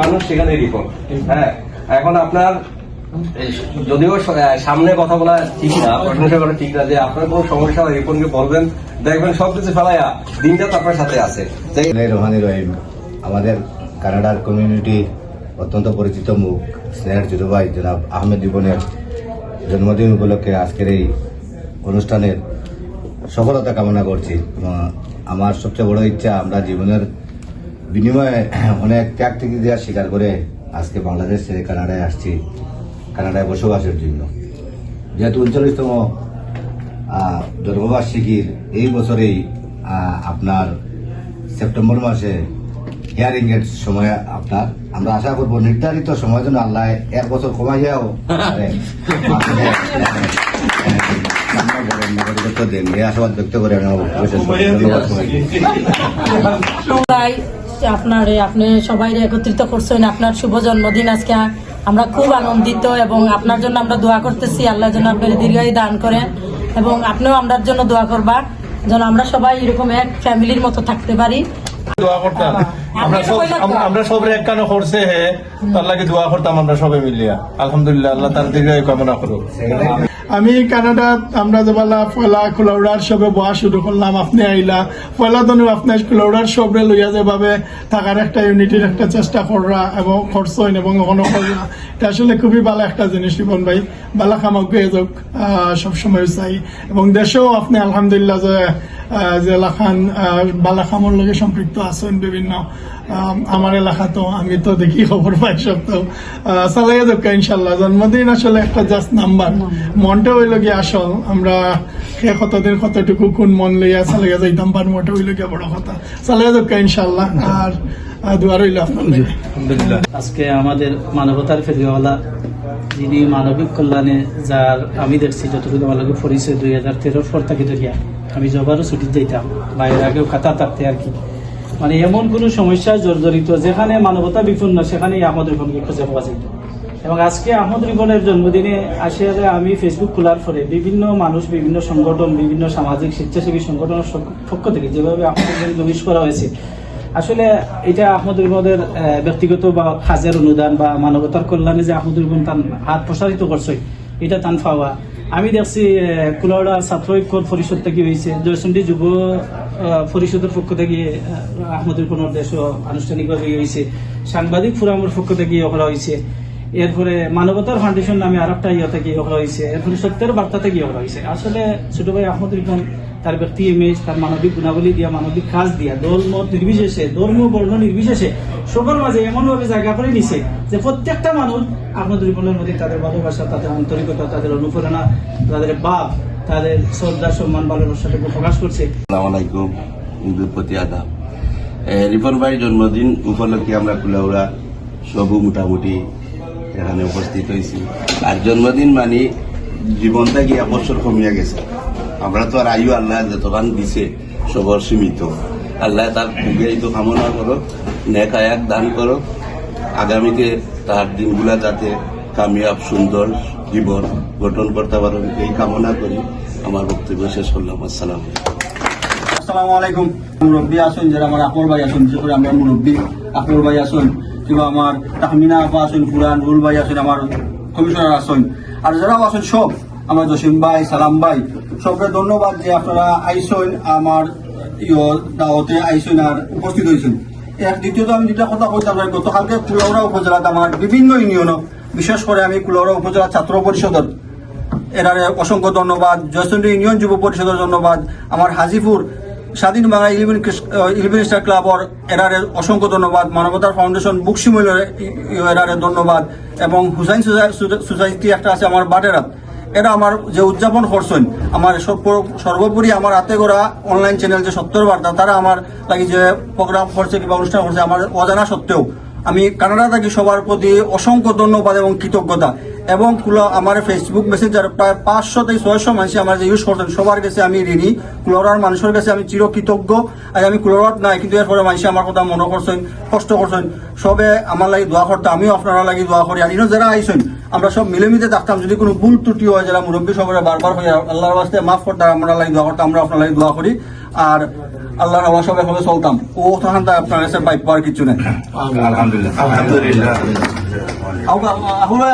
মানুষ সেখানে রিপন। হ্যাঁ এখন আপনার যদিও সামনে কথা বলা ঠিক না প্রশংসা করা ঠিক না, যে আপনার কোনো সমস্যা হয়, রিপনকে বলবেন, দেখবেন সবকিছু ফেলাইয়া দিনটা আপনার সাথে আছে। রোহানি রহিম, আমাদের কানাডার কমিউনিটি অত্যন্ত পরিচিত মুখ, স্নেহের ছোট ভাই জনাব আহমেদ জীবনের জন্মদিন উপলক্ষে আজকের এই অনুষ্ঠানের সফলতা কামনা করছি। আমার সবচেয়ে বড় ইচ্ছা, আমরা জীবনের বিনিময়ে অনেক ত্যাগ থেকে দেওয়া স্বীকার করে আজকে বাংলাদেশ ছেড়ে কানাডায় আসছি কানাডায় বসবাসের জন্য যেহেতু উনচল্লিশতম জন্মবার্ষিকীর এই বছরেই আপনার সেপ্টেম্বর মাসে হিয়ারিং এর সময় আপনার আমরা আশা করব নির্ধারিত সময় জন্য আল্লাহ এক বছর দেন এই আশাবাদ ব্যক্ত করে আপনার, আপনি সবাই একত্রিত করছেন, আপনার শুভ জন্মদিন আজকে আমরা খুব আনন্দিত এবং আপনার জন্য আমরা দোয়া করতেছি, আল্লাহ যেন আপনার দীর্ঘায়ু দান করেন এবং আপনিও আমরার জন্য দোয়া করবা, যেন আমরা সবাই এরকম এক ফ্যামিলির মতো থাকতে পারি। দোয়া করতাম। আমরা সব আমরা- সব এক কানো করছে হে তার লাগে দোয়া করতাম আমরা সবাই মিলিয়া। আলহামদুলিল্লাহ আল্লাহ তার দীর্ঘায়ু কামনা করুক। আমি কানাডা আমরা যেবেলা পয়লা কুলাউড়ার সবে বয়া শুরু করলাম আপনি আইলা। পয়লা দিন আপনার কুলাউড়ার সবরে লইয়া যেভাবে থাকার একটা ইউনিটির একটা চেষ্টা করা এবং করছেন এবং ওখানে করা এটা আসলে খুবই ভালো একটা জিনিস রিপন ভাই। বালা খামাক গিয়ে যাক সবসময় চাই। এবং দেশেও আপনি আলহামদুলিল্লাহ যে সম্পৃক্ত আছেন বিভিন্ন আমার এলাকা তো আমি তো দেখি খবর পাই সব তো ইনশাল্লাহ জন্মদিন আসলে একটা জাস্ট নাম্বার মনটা আসল। আমরা কতদিন কতটুকু কোন মন লইয়া চালাই যাইতাম পার মনটা হইল গিয়ে বড় কথা। চালাই যাক ইনশাল্লাহ আর আহ, দোয়া রইল আজকে আমাদের মানবতার ফেরিওয়ালা যিনি মানবিক কল্যাণে যার আমি দেখছি যতটুকু আমার পরিচয় দুই হাজার তেরোর পর থাকি ধরিয়া আমি জবারও ছুটি যাইতাম বাইরের আগেও খাতা থাকতে আর কি। মানে এমন কোনো সমস্যায় জর্জরিত, যেখানে মানবতা বিপন্ন সেখানে আহমদ রিপনকে খুঁজে পাওয়া যেত। এবং আজকে আহমদ রিপনের জন্মদিনে আসলে আমি ফেসবুক খোলার পরে বিভিন্ন মানুষ, বিভিন্ন সংগঠন, বিভিন্ন সামাজিক স্বেচ্ছাসেবী সংগঠনের পক্ষ থেকে যেভাবে আহমদ রিপনকে উইশ করা হয়েছে, আসলে এটা আহমদ রিপনের ব্যক্তিগত বা কাজের অনুদান বা মানবতার কল্যাণে যে আহমদ রিপন তার হাত প্রসারিত করছে, এটা তান পাওয়া আমি দেখছি কুলাউড়া ছাত্র ঐক্য পরিষদ থেকে হয়েছে। জয়সন্ডী যুব পরিষদের পক্ষ থেকে আহ, আহমদ দেশ আনুষ্ঠানিকভাবে হয়েছে। সাংবাদিক ফোরামের পক্ষ থেকে করা হয়েছে। এরপরে মানবতার ফাউন্ডেশন নামে আর একটা ইয়ে থেকে করা হয়েছে এরপরে সত্যের বার্তা থেকে করা হয়েছে আসলে ছোট ভাই আহমদ রিপন, তার ব্যক্তি ইমেজ তার মানবিক গুণাবলী দিয়া, মানবিক কাজ দিয়া মত নির্বিশেষে, ধর্ম বর্ণ নির্বিশেষে, সবার মাঝে এমনভাবে জায়গা করে নিছে যে প্রত্যেকটা মানুষ আহমদ রিপনের মধ্যে তাদের ভালোবাসা, তাদের আন্তরিকতা, তাদের অনুপ্রেরণা, তাদের বাপ তাদের শ্রদ্ধা, সম্মান, ভালোবাসাটাকে প্রকাশ করছে। রিপন ভাই জন্মদিন উপলক্ষে আমরা কুলাউড়া সবু মোটামুটি এখানে উপস্থিত হয়েছি। আর জন্মদিন মানে জীবনটা গিয়ে এক বছর কমিয়া গেছে? আমরা তো আর আয়ু আল্লাহ যতখান দিছে, সবর সীমিত। আল্লাহ তার দীর্ঘায়িত কামনা করো নেক আয়াত দান করো আগামীতে তার দিনগুলা যাতে কামিয়াব, সুন্দর জীবন গঠন করতে পারেন এই কামনা করি। আমার বক্তব্য শেষ করলাম। আসসালাম আসসালামু আলাইকুম। মুরব্বী আসুন, যারা আমার আকবর ভাই আসুন, বিশেষ করে আমরা মুরব্বী আকবর ভাই আসুন। কিংবা আমার তাহমিনা আপা আসুন ফুরান রুল ভাই আসুন আমার কমিশনার আসুন আর যারাও আসুন সব আমার জসিম ভাই, সালাম ভাই সবকে ধন্যবাদ যে আপনারা আইসন আমার দাওয়াতে আইসন আর উপস্থিত হয়েছেন এর দ্বিতীয়ত আমি যেটা কথা কইতাম যে গতকালকে কুলাউড়া উপজেলাত আমার বিভিন্ন ইউনিয়ন বিশেষ করে আমি কুলাউড়া উপজেলা ছাত্র পরিষদের এনারে অসংখ্য ধন্যবাদ, জয়চন্দ্র ইউনিয়ন যুব পরিষদের ধন্যবাদ, আমার Hajipur Swadhin Bangla eleven eleven star ক্লাবর এরারে অসংখ্য ধন্যবাদ। মানবতার ফাউন্ডেশন বুক শিমুলের এরারে ধন্যবাদ এবং হুসাইন সোসাইটি একটা আছে আমার বাটেরাত এরা আমার যে উদযাপন করছেন, আমার সর্ব- সর্বোপরি আমার হাতে করা অনলাইন চ্যানেল যে সত্তর বার্তা, তারা আমার লাগি যে প্রোগ্রাম করছে কিংবা অনুষ্ঠান করছে, আমার অজানা সত্ত্বেও আমি কানাডা থাকি সবার প্রতি অসংখ্য ধন্যবাদ এবং কৃতজ্ঞতা। এবং কুলো আমার ফেসবুক মেসেঞ্জার প্রায় পাঁচশো থেকে ছয়শো মানুষ আমার যে ইউজ করছেন, সবার কাছে আমি ঋণী। কুলোরার মানুষের কাছে আমি চির কৃতজ্ঞ আর আমি কুলোরাত নাই, কিন্তু এরপরে মানুষ আমার কথা মনে করছেন, কষ্ট করছেন। সবে আমার লাগি দোয়া করতে, আমিও আপনারা লাগি দোয়া করি। আর ইনো যারা আইসেন আমরা সব মিলেমিতে থাকতাম। যদি কোনো ভুল ত্রুটি হয়, যারা মুরব্বী সবাই বারবার হয়ে আল্লাহর বাস্তে মাফ করতে, আমরা লাগি দোয়া করতে, আমরা আপনার লাগি দোয়া করি। আর আল্লাহর হাওয়া সব এখন চলতাম ও তখন তো আপনার কাছে বাইক পাওয়ার কিছু নেই আলহামদুলিল্লাহ আলহামদুলিল্লাহ আউকা আহুলা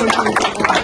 คุ一ทำอ